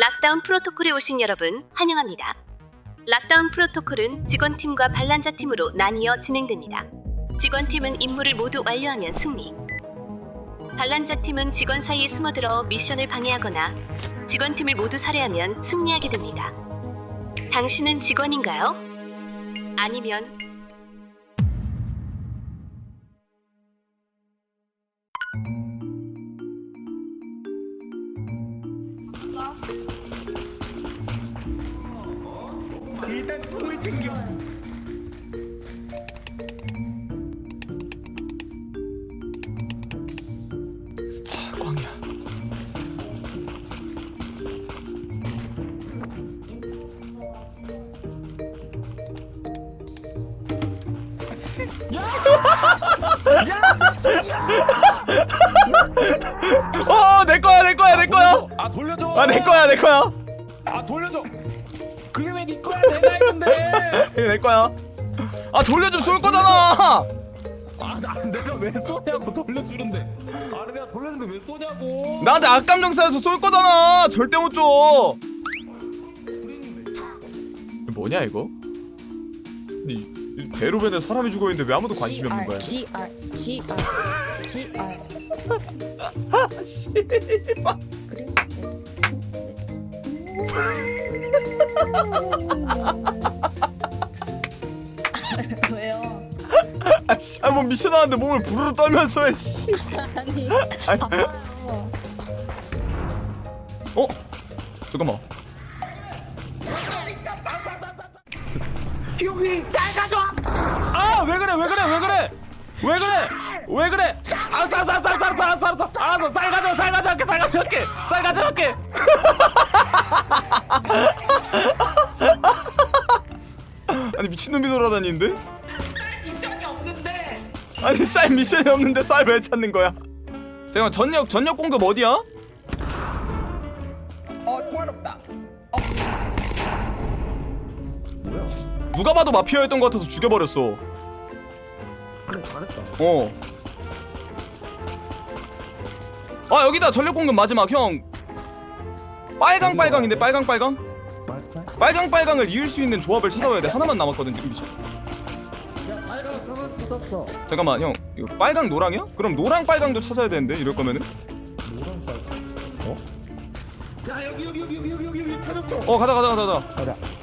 락다운 프로토콜에 오신 여러분 환영합니다. 락다운 프로토콜은 직원팀과 반란자 팀으로 나뉘어 진행됩니다. 직원팀은 임무를 모두 완료하면 승리. 반란자 팀은 직원 사이에 숨어들어 미션을 방해하거나 직원팀을 모두 살해하면 승리하게 됩니다. 당신은 직원인가요? 아니면 어, 내 거야, 내 거야, 내 거야. 아 돌려줘. 아, 내 거야, 내 거야. 아 돌려줘. 그게 왜 네 거야? 내가 했는데. 내 거야. 아, 돌려 좀 쏠 거잖아. 아 나, 내가 왜 쏘냐고 돌려주는데. 아니 내가 돌려주는데 왜 쏘냐고. 나한테 악감정 쌓여서 쏠 거잖아. 절대 못 줘. 뭐냐 이거? 이 대로변에 사람이 죽어 있는데 왜 아무도 관심이 없는 거야? G R G R G R 씨발. 그리고 왜요? 아, 씨, 아, 뭐 미션 하는데 몸을 부르르 떨면서 해. 씨. 아니 아니, 아파요. 어? 잠깐만. 기억이 깔가져. 아왜 그래 왜 그래 왜 그래 왜 그래 왜 그래. 알았어 알았어 알았어 알았어 알았어 알았어 알았어 쌀 가져 쌀 가져갈게 쌀 가져갈게 쌀 가져갈게. 아니 미친놈이 돌아다니는데? 미션이 없는데 아니 쌀 미션이 없는데 쌀 왜 찾는 거야? 잠깐만 전역 전역 공급 어디야? 누가 봐도 마피아였던 것 같아서 죽여버렸어. 그래 잘했다. 어. 아 여기다 전력 공급 마지막 형. 빨강 빨강인데 빨강 빨강? 빨강 빨강을 이을 수 있는 조합을 찾아와야 돼. 하나만 남았거든 지금 미션. 야 빨간 그걸 뜯었어. 잠깐만 형 이거 빨강 노랑이야? 그럼 노랑 빨강도 찾아야 되는데 이럴 거면은 노란 빨간. 어? 야 여기 여기 여기 여기 여기 여기 여기 찾았어. 어 가자 가자 가자 가자. 가자.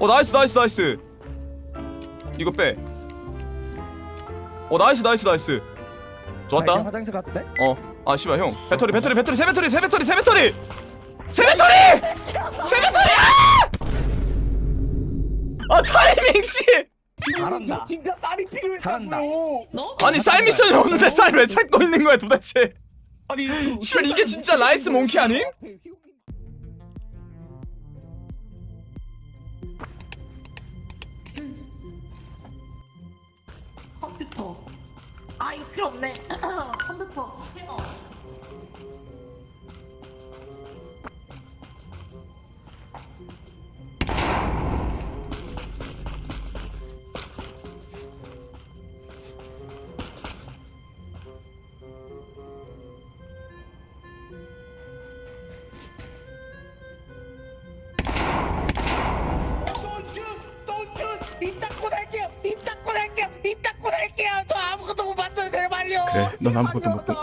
어 나이스 나이스 나이스. 이거 빼. 어 나이스 나이스 나이스. 아, 이제 좋았다. 화장실 갔대 어. 아 씨발 형 배터리 배터리 배터리 세 배터리 세 배터리 세 배터리 세 배터리 세 배터리야! 아 타이밍 씨. 잘한다. 진짜 딸이 필요했다고요. 너? 아니 쌀 미션이 없는데 쌀 왜 찾고 있는 거야 도대체? 아니 씨발 이게 진짜 라이스 몽키 아니? 컴퓨터. 아 이거 필요 없네. 컴퓨터. 스캐너 넌 아무것도 못 본-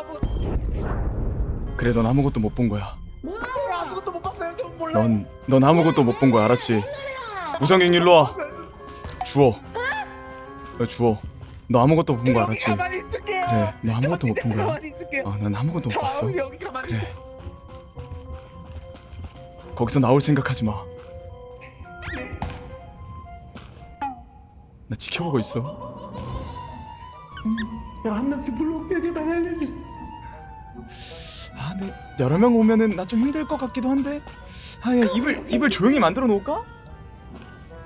그래 넌 아무것도 못 본 거야. 넌넌 아무것도 못 본 거야 알았지? 우정인 일로 와. 주워. 어, 주워. 너 아무것도 못 본 거 알았지? 그래, 너 아무것도 못 본 거야? 어, 난 아무것도 못 봤어. 그래. 거기서 나올 생각하지 마. 나 지켜보고 있어. 한 명씩 불러올게요. 제발 알려주세요. 아, 근데 여러 명 오면은 나 좀 힘들 것 같기도 한데. 아, 야, 입을 입을 조용히 만들어 놓을까?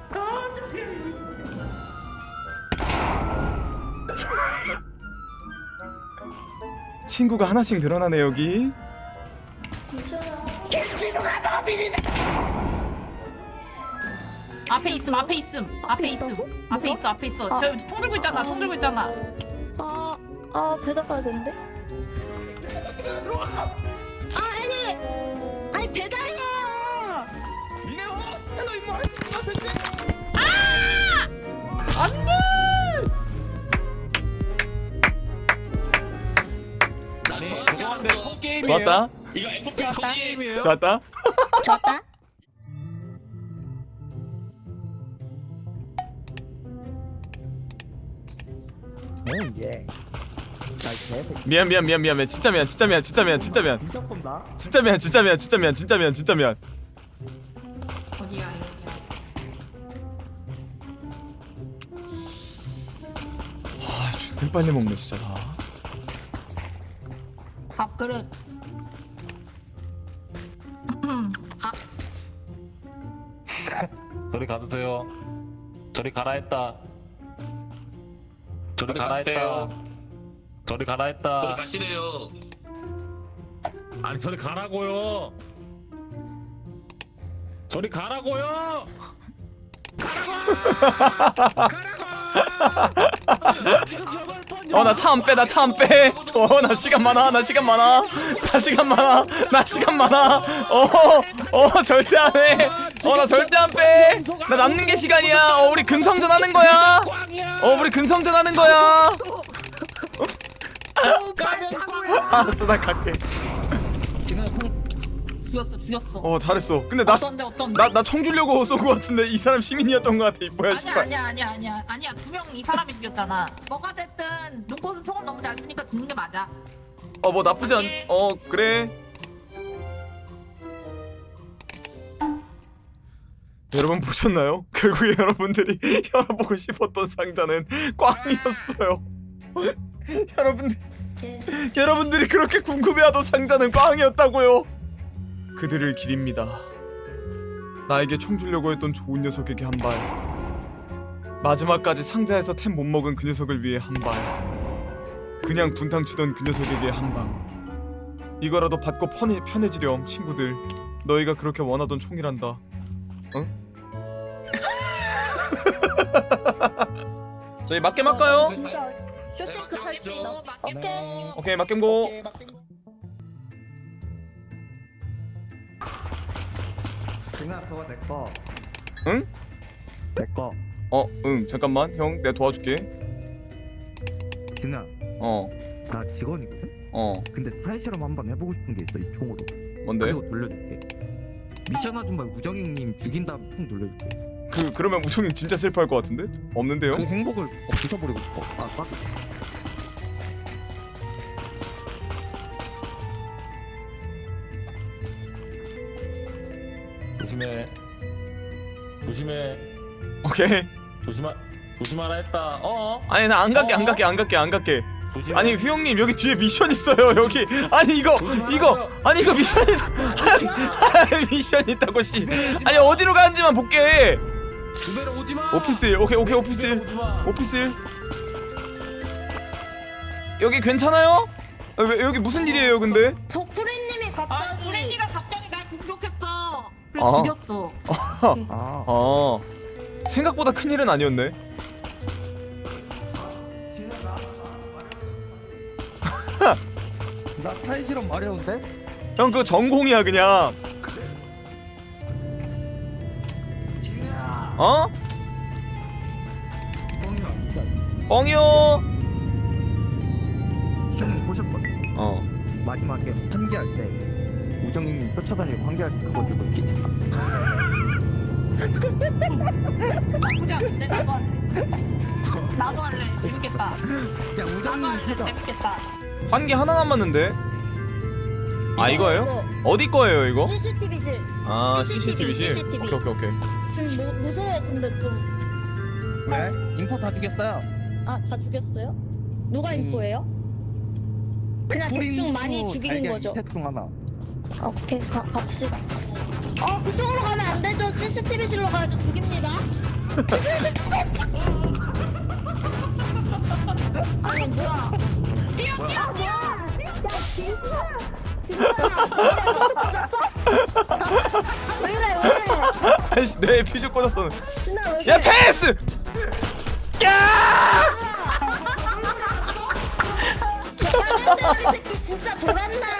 친구가 하나씩 늘어나네 여기. 앞에 있음 앞에 있음 앞에 있음 앞에 있어 앞에 있어 저 총 들고 있잖아 총 들고 있잖아 아 배달 가야 되는데? 아 아니 아니 배달이야. 안돼. 아니 죄송한데 게임이에요. 좋았다 이거 F 게임이에요. 좋았다 좋았다. 예 미안 미안 미안 미안 미안 진짜 미안 진짜 미안 진짜 미안 진짜 미안 무조건 나. 진짜 미안 진짜 미안 진짜 미안 진짜 미안 진짜 미안 어디야 여기야. 아 존나 빨리 먹네 진짜 다 밥그릇. 밥. 저리 가두세요. 저리 가라 했다. 저리 가라 했다. 저리 가라 했다. 저리 가시래요. 아니 저리 가라고요. 저리 가라고요. 어나 차 안 빼 나 차 안 빼. 어 나 시간 많아 나 시간 많아. 나 시간 많아 나 시간 많아. 어어 절대 안 해 어 나 절대 안 빼 나 남는 게 시간이야. 어 우리 근성전 하는 거야. 어 우리 근성전 하는 거야 알았어 나 갈게 죽였어 죽였어. 어 잘했어 근데 나 어떤데 어떤데? 나 나 총 주려고 쏜 거 같은데 이 사람 시민이었던 거 같아 이뻐야 아니야 씨발 아니야 아니야 아니야 아니야 두 명 이 사람이 죽였잖아. 뭐가 됐든 눈꽃은 총을 너무 잘 쓰니까 죽는 게 맞아. 어 뭐 나쁘지 않어 그래 여러분 보셨나요? 결국에 여러분들이 열어보고 싶었던 상자는 꽝이었어요 여러분들 여러분들이 그렇게 궁금해하던 상자는 꽝이었다고요 그들을 기립니다 나에게 총 주려고 했던 좋은 녀석에게 한 발 마지막까지 상자에서 템 못 먹은 그 녀석을 위해 한 발 그냥 분탕 치던 그 녀석에게 한 방. 이거라도 받고 편해, 편해지렴 친구들. 너희가 그렇게 원하던 총이란다. 응? 저희 맞게 맞까요? 진짜 쇼싱크 탈수 있다. 어, 맞게 오케이. 오케이 맞겜고. 오케이, 막 땡겨. 그냥 그거 내 거. 응? 내 거. 어, 응. 잠깐만. 형, 내가 도와줄게. 진아, 어, 나 직원이거든. 어. 근데 사회 실험 한번 해보고 싶은 게 있어 이 총으로. 뭔데? 그리고 돌려줄게. 미션 아줌마 우정희님 죽인 다음 총 돌려줄게. 그 그러면 우총님 진짜 슬퍼할 것 같은데? 없는데요? 그 행복을 어, 부숴버리고 싶어. 아, 맞. 조심해. 조심해. 오케이. 조심하. 조심하라 했다. 어? 아니 나 안 갈게, 안 어? 갈게, 안 갈게, 안 갈게. 조심. 아니 휘영님 여기 뒤에 미션 있어요. 여기. 아니 이거 이거 아니 이거 미션 있. 아니, 미션 있다고 씨. 아니 어디로 가는지만 볼게. 주변에 오지 마. 오피스 오케이 오케이 오피스 오지 마. 오피스 여기 괜찮아요? 아, 왜 여기 무슨 일이에요 근데? 복프리님이 아 갑자기 아. 죽였어. 아, 어 생각보다 큰 일은 아니었네. 나 실험 마려운데? 형 그거 전공이야 그냥. 어? 뻥이야. 뻥이요. 쫓아다니고 때 그거 들고 있겠지. 나쁘지 않은데 나도 할래. 나도 할래. 재밌겠다. 야 나도 할래. 진짜 재밌겠다. 환기 하나 남았는데. 아 이거예요? 어디 거예요 이거? CCTV실. 아 CCTV, CCTV실. CCTV. 오케이 오케이 오케이. 지금 뭐, 무서워 근데 좀. 왜? 인포 다 죽였어요. 아 다 죽였어요? 누가 음. 인포예요? 그냥 대충 많이 죽인 거죠. 중 하나. 아, 오케이 가, 갑시다. 어 그쪽으로 가면 안 되죠. CCTV실로 가야죠. 죽입니다. 아니 뭐야? 뛰어 뛰어 뛰어! 야 진수야! 진수야! 너도 꽂았어? 왜 그래 왜? 아이씨 내 퓨즈 꽂았어. 진아 왜 그래? 야 패스! 이 새끼 진짜 돌았나?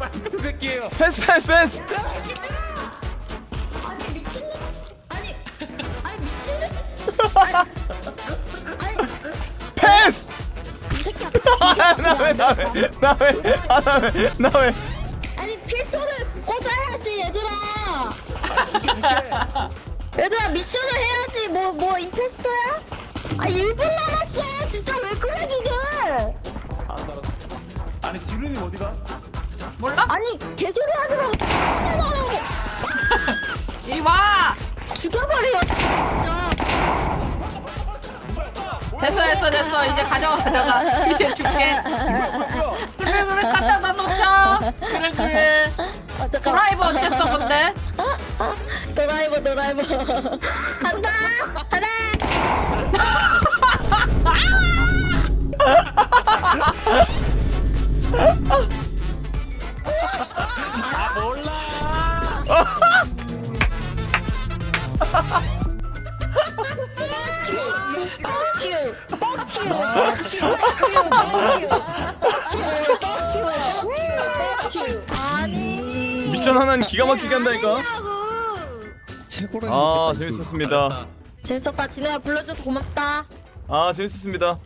빨간 새끼예요. 패스 패스 패스 아니 미친놈 아니 아니 미친놈 패스! 나왜나왜나왜나왜나왜 아니 필터를 꽂아야지 얘들아 얘들아 미션을 해야지 뭐, 뭐뭐 임페스터야? 아 1분 남았어 진짜 왜 그래 니들 아, 아니 지훈이 어디가? 몰라? 아니 개소리 하지 말고 이리 와. 죽여버려 진짜 됐어 됐어 됐어 이제 가져가 가져가 이제 줄게. 그래 그래 갖다 놓자. 그래 그래. 어, 잠깐만. 드라이버 어쨌어 근데? 드라이버 드라이버 간다 하나 아니 미션 하나는 기가 막히게 한다니까. 아 재밌었습니다. 재밌었다. 진호야 불러줘서 고맙다. 아 재밌었습니다